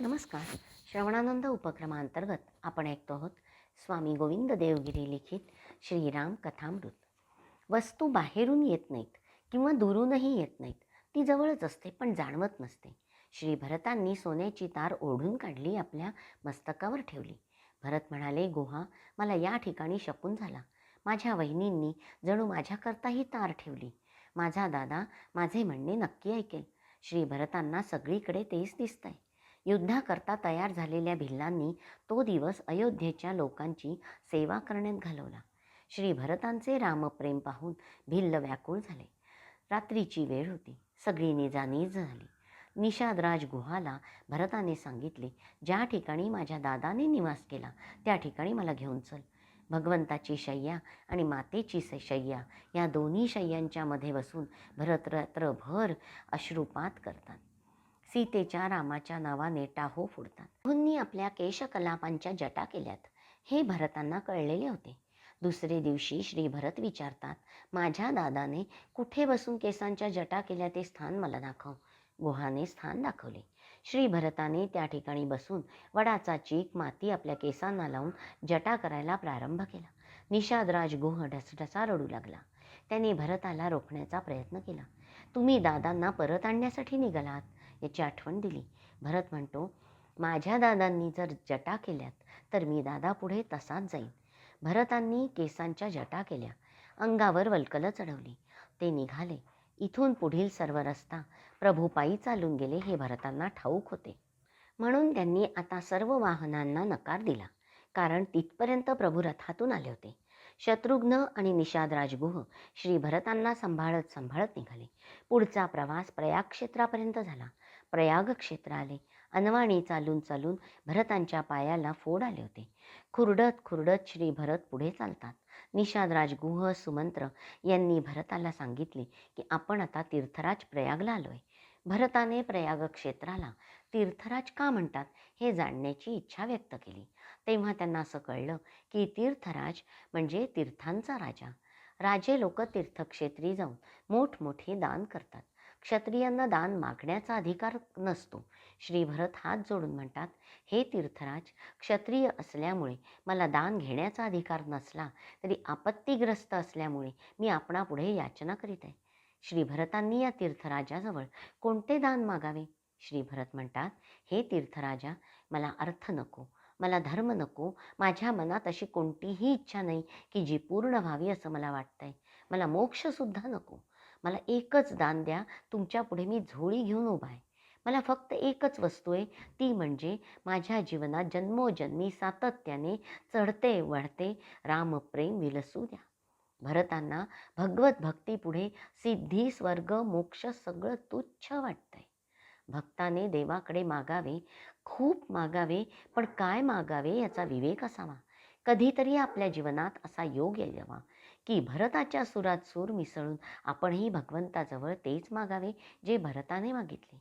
नमस्कार. श्रवणानंद उपक्रमांतर्गत आपण ऐकतो आहोत स्वामी गोविंद देवगिरी लिखित श्रीराम कथामृत. वस्तू बाहेरून येत नाहीत किंवा दुरूनही येत नाहीत ती जवळच असते पण जाणवत नसते. श्री भरतांनी सोन्याची तार ओढून काढली आपल्या मस्तकावर ठेवली. भरत म्हणाले गुहा मला या ठिकाणी शकून झाला. माझ्या वहिनींनी जणू माझ्याकरता ही तार ठेवली. माझा दादा माझे म्हणणे नक्की ऐकेल. श्री भरतांना सगळीकडे तेच दिसतंय. युद्धाकरता तयार झालेल्या भिल्लांनी तो दिवस अयोध्येच्या लोकांची सेवा करण्यात घालवला. श्री भरतांचे रामप्रेम पाहून भिल्ल व्याकुळ झाले. रात्रीची वेळ होती. सगळी निजानीज झाली. निषादराज गुहाला भरताने सांगितले ज्या ठिकाणी माझ्या दादाने निवास केला त्या ठिकाणी मला घेऊन चल. भगवंताची शय्या आणि मातेची स- शय्या या दोन्ही शय्यांच्या मध्ये बसून भरत रात्रभर अश्रुपात करतात. सीतेच्या रामाच्या नावाने टाहो फोडतात. प्रभूंनी आपल्या केशकलापांच्या जटा केल्यात. हे भरतांना कळलेले होते. दुसरे दिवशी श्री भरत विचारतात माझ्या दादाने कुठे बसून केसांच्या जटा केल्या ते स्थान मला दाखव. गुहाने स्थान दाखवले. श्री भरताने त्या ठिकाणी बसून वडाचा चीक माती आपल्या केसांना लावून जटा करायला प्रारंभ केला. निषादराज गुह ढसढसा रडू लागला. त्याने भरताला रोखण्याचा प्रयत्न केला. तुम्ही दादांना परत आणण्यासाठी निघालात? याची आठवण दिली. भरत म्हणतो माझ्या दादांनी जर जटा केल्यात तर मी दादा पुढे तसाच जाईन. भरतांनी केसांच्या जटा केल्या. अंगावर वलकलं चढवली. ते निघाले. इथून पुढील सर्व रस्ता प्रभूपायी चालून गेले हे भरतांना ठाऊक होते. म्हणून त्यांनी आता सर्व वाहनांना नकार दिला. कारण तिथपर्यंत प्रभू रथातून आले होते. शत्रुघ्न आणि निषाद राजगुह श्री भरतांना सांभाळत सांभाळत निघाले. पुढचा प्रवास प्रयाग क्षेत्रापर्यंत झाला. प्रयाग क्षेत्र आले. अनवाणी चालून चालून भरतांच्या पायाला फोड आले होते. खुरडत खुरडत श्री भरत पुढे चालतात. निषादराज गुह सुमंत्र यांनी भरताला सांगितले की आपण आता तीर्थराज प्रयागला आलोय. भरताने प्रयाग क्षेत्राला तीर्थराज का म्हणतात? हे जाणण्याची इच्छा व्यक्त केली. तेव्हा त्यांना असं कळलं की तीर्थराज म्हणजे तीर्थांचा राजा. राजे लोक तीर्थक्षेत्री जाऊन मोठमोठे दान करतात. क्षत्रियांना दान मागण्याचा अधिकार नसतो. श्री भरत हात जोडून म्हणतात हे तीर्थराज क्षत्रिय असल्यामुळे मला दान घेण्याचा अधिकार नसला तरी आपत्तीग्रस्त असल्यामुळे मी आपणापुढे याचना करीत आहे. श्री भरतांनी या तीर्थराजाजवळ कोणते दान मागावे? श्री भरत म्हणतात हे तीर्थराजा मला अर्थ नको. मला धर्म नको. माझ्या मनात अशी कोणतीही इच्छा नाही की जी पूर्ण व्हावी असं मला वाटतंय. मला मोक्षसुद्धा नको. मला एकच दान द्या तुमच्यापुढे मी झोळी घेऊन उभा आहे. मला फक्त एकच वस्तू आहे ती म्हणजे माझ्या जीवनात जन्मोजन्मी सातत्याने चढते वाढते रामप्रेम विलसू द्या. भरतांना भगवत भक्तीपुढे सिद्धी स्वर्ग मोक्ष सगळं तुच्छ वाटतंय. भक्ताने देवाकडे मागावे खूप मागावे पण काय मागावे याचा विवेक असावा. कधीतरी आपल्या जीवनात असा योग यावा. की भरताच्या सुरात सूर मिसळून आपणही भगवंताजवळ तेच मागावे जे भरताने मागितले.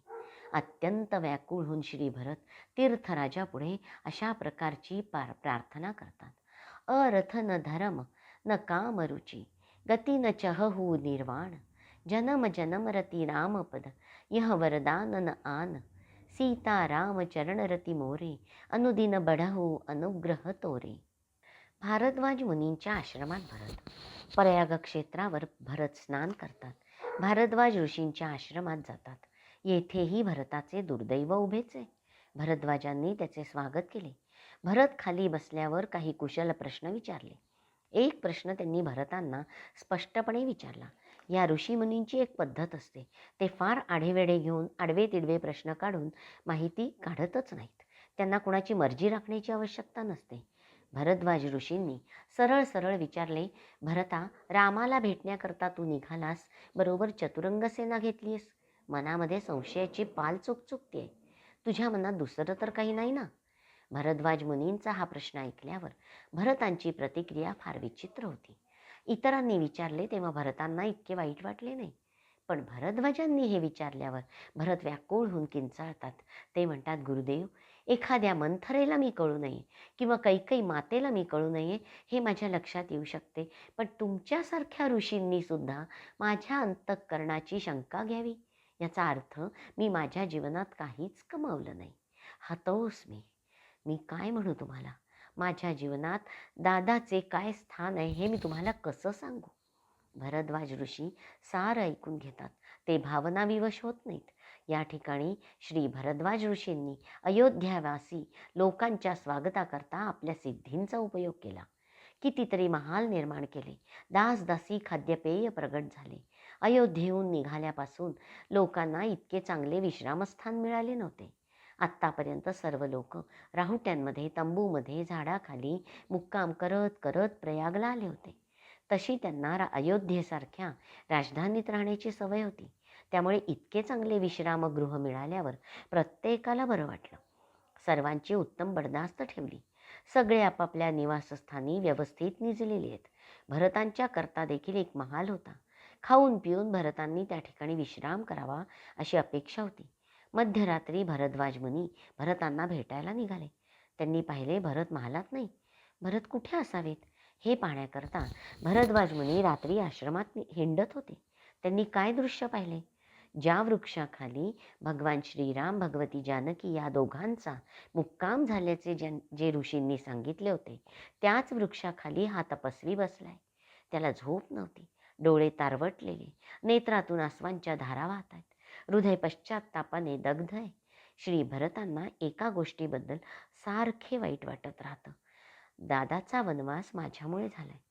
अत्यंत व्याकुळ होऊन श्री भरत तीर्थराजापुढे अशा प्रकारची पार प्रार्थना करतात. अरथ न धर्म न कामरुची गती न चहहू निर्वाण जनम जनम रती रामपद यह वरदान न आन सीता राम चरणरती मोरे अनुदिन बढहू अनुग्रह तोरे. भारद्वाज मुनींच्या आश्रमात भरत प्रयाग क्षेत्रावर भरत स्नान करतात. भारद्वाज ऋषींच्या आश्रमात जातात. येथेही भरताचे दुर्दैव उभेच. आहे भरद्वाजांनी त्याचे स्वागत केले. भरत खाली बसल्यावर काही कुशल प्रश्न विचारले. एक प्रश्न त्यांनी भरतांना स्पष्टपणे विचारला. या ऋषीमुनींची एक पद्धत असते. ते फार आढेवेढे घेऊन आडवे तिडवे प्रश्न काढून माहिती काढतच नाहीत. त्यांना कुणाची मर्जी राखण्याची आवश्यकता नसते. भरद्वाज ऋषींनी सरळ सरळ विचारले भरता रामाला भेटण्याकरता तू निघालास बरोबर चतुरंग सेना घेतलीस मनामध्ये संशयाची पाल चुकचुकते तुझ्या मनात दुसरं तर काही नाही ना? भरद्वाज मुनींचा हा प्रश्न ऐकल्यावर भरतांची प्रतिक्रिया फार विचित्र होती. इतरांनी विचारले तेव्हा भरतांना इतके वाईट वाटले नाही. पण भरद्वाजांनी हे विचारल्यावर भरत व्याकुळ होऊन किंचाळतात. ते म्हणतात गुरुदेव एखाद्या मंथरेला मी कळू नये किंवा कैकई मातेला मी कळू नये हे माझ्या लक्षात येऊ शकते. पण तुमच्यासारख्या ऋषींनीसुद्धा माझ्या अंतःकरणाची शंका घ्यावी. याचा अर्थ मी माझ्या जीवनात काहीच कमावलं नाही. हतोस मी. मी काय म्हणू तुम्हाला? माझ्या जीवनात दादाचे काय स्थान आहे हे मी तुम्हाला कसं सांगू? भरद्वाज ऋषी सारं ऐकून घेतात. ते भावनाविवश होत नाहीत. या ठिकाणी श्री भरद्वाज ऋषींनी अयोध्यावासी लोकांच्या स्वागताकरता आपल्या सिद्धींचा उपयोग केला. कितीतरी महाल निर्माण केले. दासदासी खाद्यपेय प्रगट झाले. अयोध्येहून निघाल्यापासून लोकांना इतके चांगले विश्रामस्थान मिळाले नव्हते. आत्तापर्यंत सर्व लोक राहुट्यांमध्ये तंबूमध्ये झाडाखाली मुक्काम करत करत प्रयागला आले होते. तशी त्यांना अयोध्येसारख्या राजधानीत राहण्याची सवय होती. त्यामुळे इतके चांगले विश्रामगृह मिळाल्यावर प्रत्येकाला बरं वाटलं. सर्वांची उत्तम बडदास्त ठेवली. सगळे आपापल्या निवासस्थानी व्यवस्थित निजलेले आहेत. भरतांच्या करता देखील एक महाल होता. खाऊन पिऊन भरतांनी त्या ठिकाणी विश्राम करावा अशी अपेक्षा होती. मध्यरात्री भरद्वाज मुनी भरतांना भेटायला निघाले. त्यांनी पाहिले भरत महालात नाही. भरत कुठे असावेत? हे पाहण्याकरता भरद्वाज मुनी रात्री आश्रमात हिंडत होते. त्यांनी काय दृश्य पाहिले? ज्या वृक्षाखाली भगवान श्रीराम भगवती जानकी या दोघांचा मुक्काम झाल्याचे ज्यां जे ऋषींनी सांगितले होते त्याच वृक्षाखाली हा तपस्वी बसलाय. त्याला झोप नव्हती. डोळे तारवटलेले. नेत्रातून आसवांच्या धारा वाहत आहेत हृदय पश्चात्तापाने दग्ध आहे. श्री भरतांना एका गोष्टीबद्दल सारखे वाईट वाटत राहतं. दादाचा वनवास माझ्यामुळे झालाय.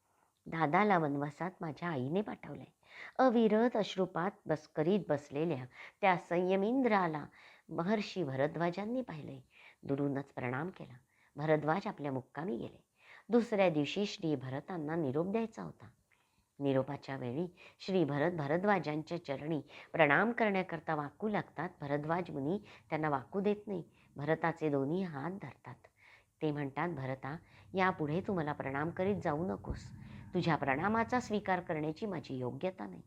दादाला वनवासात माझ्या आईने पाठवलंय. अविरत अश्रुपात बस करीत बसलेल्या त्या संयमिंद्राला महर्षी भरद्वाजांनी पाहिलंय. दुरूनच प्रणाम केला. भरद्वाज आपल्या मुक्कामी गेले. दुसऱ्या दिवशी श्री भरतांना निरोप द्यायचा होता. निरोपाच्या वेळी श्री भरत भरद्वाजांच्या चरणी प्रणाम करण्याकरता वाकू लागतात. भरद्वाज मुनी त्यांना वाकू देत नाही. भरताचे दोन्ही हात धरतात. ते म्हणतात भरता यापुढे तू मला प्रणाम करीत जाऊ नकोस. तुझ्या प्रणामाचा स्वीकार करण्याची माझी योग्यता नाही.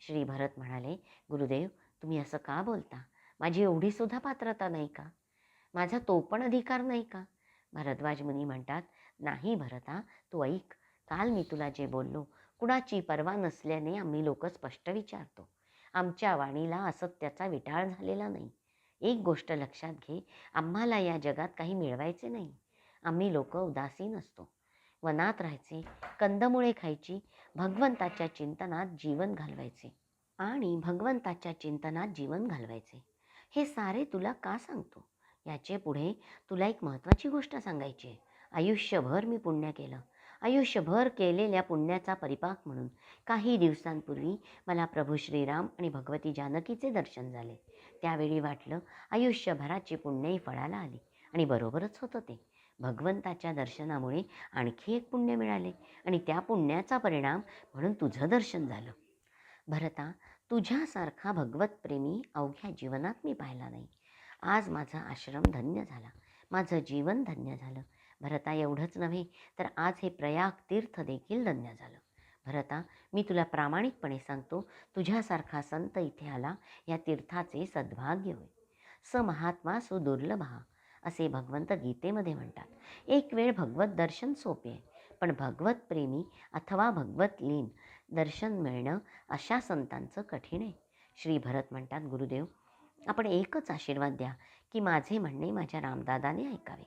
श्री भरत म्हणाले गुरुदेव तुम्ही असं का बोलता? माझी एवढीसुद्धा पात्रता नाही का? माझा तो पण अधिकार नाही का? भरद्वाज मुनी म्हणतात नाही भरता तू ऐक. काल मी तुला जे बोललो कुणाची पर्वा नसल्याने आम्ही लोक स्पष्ट विचारतो. आमच्या वाणीला असत्याचा विटाळ झालेला नाही. एक गोष्ट लक्षात घे आम्हाला या जगात काही मिळवायचे नाही. आम्ही लोक उदासीन असतो. वनात राहायचे कंदमुळे खायची भगवंताच्या चिंतनात जीवन घालवायचे आणि भगवंताच्या चिंतनात जीवन घालवायचे. हे सारे तुला का सांगतो? याचे पुढे तुला एक महत्त्वाची गोष्ट सांगायची आहे. आयुष्यभर मी पुण्य केलं. आयुष्यभर केलेल्या पुण्याचा परिपाक म्हणून काही दिवसांपूर्वी मला प्रभू श्रीराम आणि भगवती जानकीचे दर्शन झाले. त्यावेळी वाटलं आयुष्यभराची पुण्यही फळाला आली आणि बरोबरच होतं ते. भगवंताच्या दर्शनामुळे आणखी एक पुण्य मिळाले आणि त्या पुण्याचा परिणाम म्हणून तुझं दर्शन झालं. भरता तुझ्यासारखा भगवतप्रेमी अवघ्या जीवनात मी पाहिला नाही. आज माझा आश्रम धन्य झाला. माझं जीवन धन्य झालं. भरता एवढंच नव्हे तर आज हे प्रयाग तीर्थ देखील धन्य झालं. भरता मी तुला प्रामाणिकपणे सांगतो तुझ्यासारखा संत इथे आला या तीर्थाचे सद्भाग्य होय. स महात्मा सुदुर्लभा असे भगवंत गीतेमध्ये म्हणतात. एक वेळ भगवत दर्शन सोपे आहे पण भगवत प्रेमी अथवा भगवत लीन दर्शन मिळणं अशा संतांचं कठीण आहे. श्री भरत म्हणतात गुरुदेव आपण एकच आशीर्वाद द्या की माझे म्हणणे माझ्या रामदादाने ऐकावे.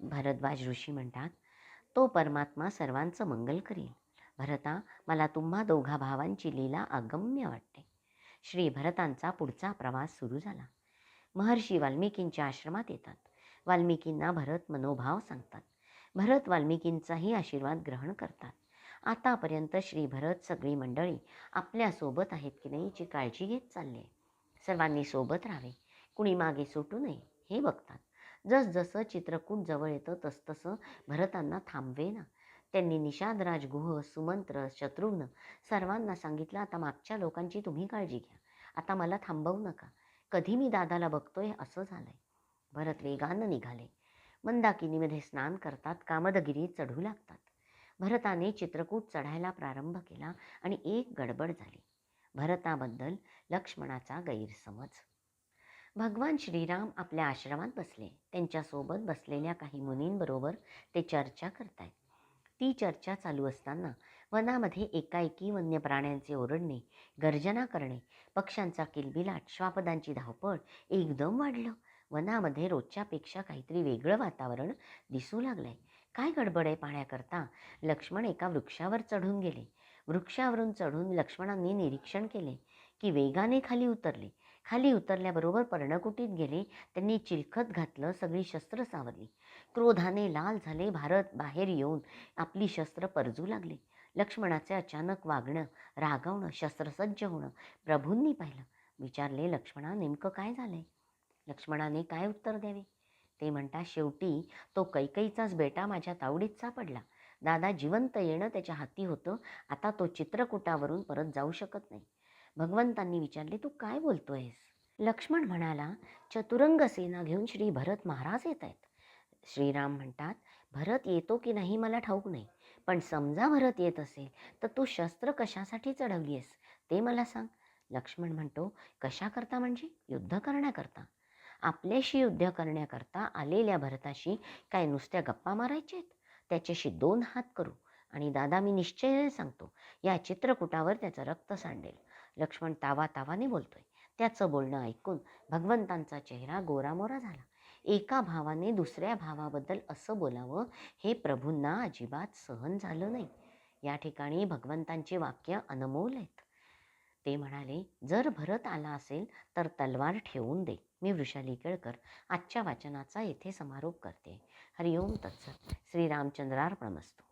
भरद्वाज ऋषी म्हणतात तो परमात्मा सर्वांचं मंगल करील. भरता मला तुम्हा दोघा भावांची लीला अगम्य वाटते. श्री भरतांचा पुढचा प्रवास सुरू झाला. महर्षी वाल्मिकींच्या आश्रमात येतात. वाल्मिकींना भरत मनोभाव सांगतात. भरत वाल्मिकींचाही आशीर्वाद ग्रहण करतात. आतापर्यंत श्री भरत सगळी मंडळी आपल्यासोबत आहेत की नाही याची काळजी घेत चालले. सर्वांनी सोबत राहावे. कुणी मागे सुटू नये हे बघतात. जसजसं चित्रकूट जवळ येतं तसतसं भरतांना थांबवे ना. त्यांनी निषादराज गुह सुमंत्र शत्रुघ्न सर्वांना सांगितलं आता मागच्या लोकांची तुम्ही काळजी घ्या. आता मला थांबवू नका. कधी मी दादाला बघतोय असं झालंय. भरत वेगानं निघाले. मंदाकिनीमध्ये स्नान करतात कामदगिरी चढू लागतात. भरताने चित्रकूट चढायला प्रारंभ केला आणि एक गडबड झाली. भरताबद्दल लक्ष्मणाचा गैरसमज. भगवान श्रीराम आपल्या आश्रमात बसले. त्यांच्यासोबत बसलेल्या काही मुनींबरोबर ते चर्चा करतायत. ती चर्चा चालू असताना वनामध्ये एकाएकी वन्य प्राण्यांचे ओरडणे गर्जना करणे पक्ष्यांचा किलबिलाट श्वापदांची धावपळ एकदम वाढलं. वनामध्ये रोजच्यापेक्षा काहीतरी वेगळं वातावरण दिसू लागलंय. काय गडबड आहे पाहण्याकरता? लक्ष्मण एका वृक्षावर चढून गेले. वृक्षावरून चढून लक्ष्मणांनी निरीक्षण केले की वेगाने खाली उतरले. खाली उतरल्याबरोबर पर्णकुटीत गेले. त्यांनी चिलखत घातलं सगळी शस्त्र सावरली. क्रोधाने लाल झाले भारत बाहेर येऊन आपली शस्त्र परजू लागले. लक्ष्मणाचे अचानक वागणं रागवणं शस्त्रसज्ज होणं प्रभूंनी पाहिलं. विचारले लक्ष्मणा नेमकं काय झालंय? लक्ष्मणाने काय उत्तर द्यावे? ते म्हणता शेवटी तो कैकईचाच बेटा माझ्या तावडीत सापडला. दादा जिवंत येणं त्याच्या हाती होतं. आता तो चित्रकूटावरून परत जाऊ शकत नाही. भगवंतांनी विचारले तू काय बोलतोयस? लक्ष्मण म्हणाला चतुरंग सेना घेऊन श्री भरत महाराज येत आहेत. श्रीराम म्हणतात भरत येतो की नाही मला ठाऊक नाही. पण समजा भरत येत असेल तर तू शस्त्र कशासाठी चढवली आहेस ते मला सांग. लक्ष्मण म्हणतो कशाकरता म्हणजे? युद्ध करण्याकरता. आपल्याशी युद्ध करण्याकरता आलेल्या भरताशी काय नुसत्या गप्पा मारायच्या आहेत? त्याच्याशी दोन हात करू. आणि दादा मी निश्चयाने सांगतो या चित्रकूटावर त्याचं रक्त सांडेल. लक्ष्मण तावा तावाने बोलतोय. त्याचं बोलणं ऐकून भगवंतांचा चेहरा गोरामोरा झाला. एका भावाने दुसऱ्या भावाबद्दल असं बोलावं हे प्रभूंना अजिबात सहन झालं नाही. या ठिकाणी भगवंतांचे वाक्य अनमोल आहेत. ते म्हणाले जर भरत आला असेल तर तलवार ठेवून दे. मी वृषाली केळकर आजच्या वाचनाचा येथे समारोप करते. हरिओम तत्सत. श्रीरामचंद्रार्पणमस्तू.